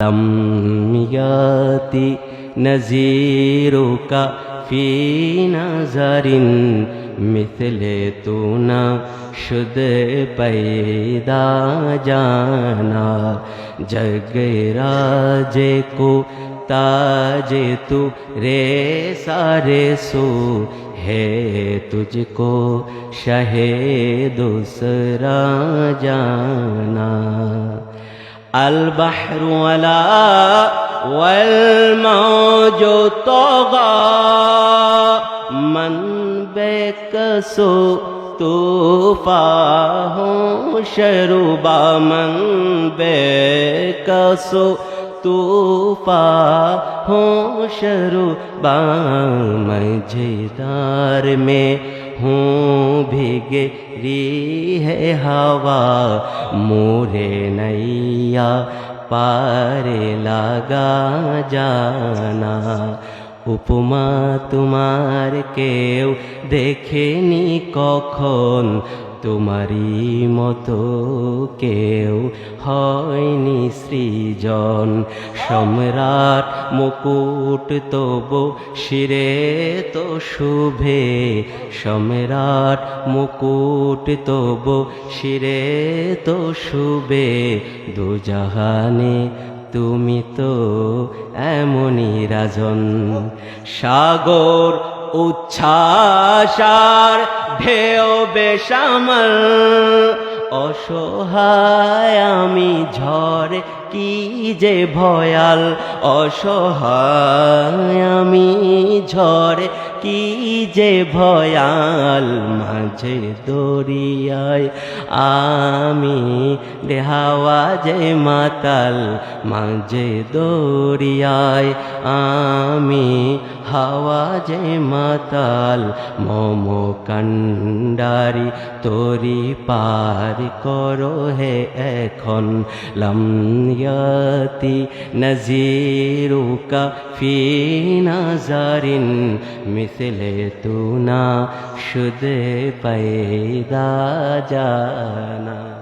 तम याति नजीरो का फ़ी नजरिन मिथले तू न शुद पैदा जाना। जग राजे को ताजे तू रे सारे सो है तुझको शहे दूसरा जाना। البحر ولا والموج طغى. من بكسو طوفا ہوں شروبا من بكسو طوفا ہوں شروبا مجھے دار میں हूँ भीगे री है हवा मोरे नैया पार लगा जाना উপমা তোমার কেউ দেখেনি কখন? তোমারই মতো কেউ হয়নি সৃজন। সম্রাট মুকুট তবু শিরে তো শুভে। সম্রাট মুকুট তবু শিরে তো শুভে। দুজাহানে তুমি তো এমনই রাজন সাগর উচ্ছাসার ঢেউ বেশামল অসহায় আমি ঝড় কি যে ভয়াল অসহায় আমি কি যে ভয়াল মাঝে দরিয়ায় আমি দেহাওয়া যে মাতাল মাঝে দরিয়ায় আমি হাওয়া যে মাতাল মম কান্ডারি তোরি পার করো হে এখন লময়াতি নজিরুকা ফি নাজারিন মিথলে তু না শুদ पैदा जाना